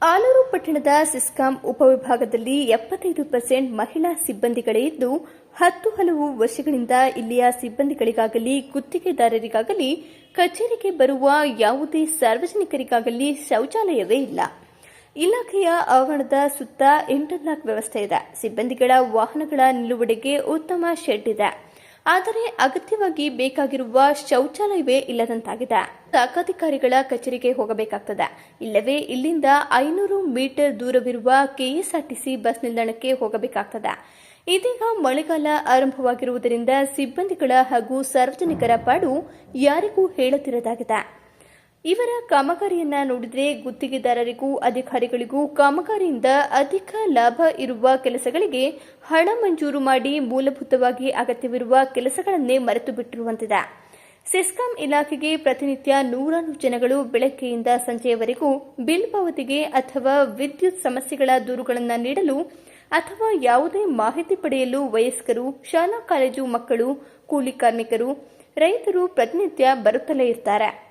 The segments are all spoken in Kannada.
ಪಟ್ಟಣದ ಸಿಸ್ಕಾಂ ಉಪವಿಭಾಗದಲ್ಲಿ ಎಪ್ಪತ್ತೈದು ಪರ್ಸೆಂಟ್ ಮಹಿಳಾ ಸಿಬ್ಬಂದಿಗಳೇ ಇದ್ದು, ಹತ್ತು ಹಲವು ವರ್ಷಗಳಿಂದ ಇಲ್ಲಿಯ ಸಿಬ್ಬಂದಿಗಳಿಗಾಗಲಿ, ಗುತ್ತಿಗೆದಾರರಿಗಾಗಲಿ, ಕಚೇರಿಗೆ ಬರುವ ಯಾವುದೇ ಸಾರ್ವಜನಿಕರಿಗಾಗಲಿ ಶೌಚಾಲಯವೇ ಇಲ್ಲ. ಇಲಾಖೆಯ ಆವರಣದ ಸುತ್ತ ಇಂಟರ್ಲಾಕ್ ವ್ಯವಸ್ಥೆ ಇದೆ. ಸಿಬ್ಬಂದಿಗಳ ವಾಹನಗಳ ನಿಲುವಡೆಗೆ ಉತ್ತಮ ಶೆಡ್ ಇದೆ. ಆದರೆ ಅಗತ್ಯವಾಗಿ ಬೇಕಾಗಿರುವ ಶೌಚಾಲಯವೇ ಇಲ್ಲದಂತಾಗಿದೆ. ಶಾಖಾಧಿಕಾರಿಗಳ ಕಚೇರಿಗೆ ಹೋಗಬೇಕಾಗ್ತದೆ. ಇಲ್ಲವೇ ಇಲ್ಲಿಂದ ಐನೂರು ಮೀಟರ್ ದೂರವಿರುವ ಕೆಎಸ್ಆರ್ಟಿಸಿ ಬಸ್ ನಿಲ್ದಾಣಕ್ಕೆ ಹೋಗಬೇಕಾಗ್ತದೆ. ಇದೀಗ ಮಳೆಗಾಲ ಆರಂಭವಾಗಿರುವುದರಿಂದ ಸಿಬ್ಬಂದಿಗಳ ಹಾಗೂ ಸಾರ್ವಜನಿಕರ ಪಾಡು ಯಾರಿಗೂ ಹೇಳತಿರದಾಗಿದೆ ಇವರ ಕಾಮಗಾರಿಯನ್ನ ನೋಡಿದರೆ ಗುತ್ತಿಗೆದಾರರಿಗೂ, ಅಧಿಕಾರಿಗಳಿಗೂ ಕಾಮಗಾರಿಯಿಂದ ಅಧಿಕ ಲಾಭ ಇರುವ ಕೆಲಸಗಳಿಗೆ ಹಣ ಮಂಜೂರು ಮಾಡಿ ಮೂಲಭೂತವಾಗಿ ಅಗತ್ಯವಿರುವ ಕೆಲಸಗಳನ್ನೇ ಮರೆತು ಬಿಟ್ಟಿರುವಂತಿದೆ. ಸೆಸ್ಕಾಂ ಇಲಾಖೆಗೆ ಪ್ರತಿನಿತ್ಯ ನೂರಾರು ಜನಗಳು ಬೆಳಗ್ಗೆಯಿಂದ ಸಂಜೆಯವರೆಗೂ ಬಿಲ್ ಪಾವತಿಗೆ ಅಥವಾ ವಿದ್ಯುತ್ ಸಮಸ್ಯೆಗಳ ದೂರುಗಳನ್ನು ನೀಡಲು ಅಥವಾ ಯಾವುದೇ ಮಾಹಿತಿ ಪಡೆಯಲು ವಯಸ್ಕರು, ಶಾಲಾ ಕಾಲೇಜು ಮಕ್ಕಳು, ಕೂಲಿ ಕಾರ್ಮಿಕರು, ರೈತರು ಪ್ರತಿನಿತ್ಯ ಬರುತ್ತಲೇ ಇರ್ತಾರೆ.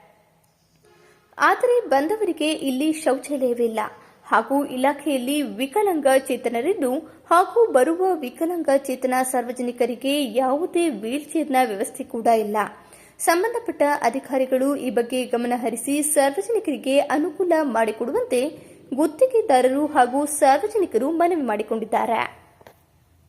ಆದರೆ ಬಂದವರಿಗೆ ಇಲ್ಲಿ ಶೌಚಾಲಯವಿಲ್ಲ. ಹಾಗೂ ಇಲಾಖೆಯಲ್ಲಿ ವಿಕಲಾಂಗ ಚೇತನರಿದ್ದು ಹಾಗೂ ಬರುವ ವಿಕಲಾಂಗ ಚೇತನ ಸಾರ್ವಜನಿಕರಿಗೆ ಯಾವುದೇ ವೀಲ್ಚೇರ್ನ ವ್ಯವಸ್ಥೆ ಕೂಡ ಇಲ್ಲ. ಸಂಬಂಧಪಟ್ಟ ಅಧಿಕಾರಿಗಳು ಈ ಬಗ್ಗೆ ಗಮನ ಹರಿಸಿ ಸಾರ್ವಜನಿಕರಿಗೆ ಅನುಕೂಲ ಮಾಡಿಕೊಡುವಂತೆ ಗುತ್ತಿಗೆದಾರರು ಹಾಗೂ ಸಾರ್ವಜನಿಕರು ಮನವಿ ಮಾಡಿಕೊಂಡಿದ್ದಾರೆ.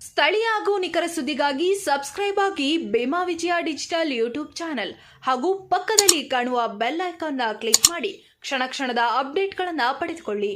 ಸ್ಥಳೀಯ ಹಾಗೂ ನಿಖರ ಸುದ್ದಿಗಾಗಿ ಸಬ್ಸ್ಕ್ರೈಬ್ ಆಗಿ ಬೇಮಾ ವಿಜಯ ಡಿಜಿಟಲ್ ಯೂಟ್ಯೂಬ್ ಚಾನೆಲ್ ಹಾಗೂ ಪಕ್ಕದಲ್ಲಿ ಕಾಣುವ ಬೆಲ್ ಐಕಾನ್ ಕ್ಲಿಕ್ ಮಾಡಿ ಕ್ಷಣ ಕ್ಷಣದ ಅಪ್ಡೇಟ್ಗಳನ್ನು ಪಡೆದುಕೊಳ್ಳಿ.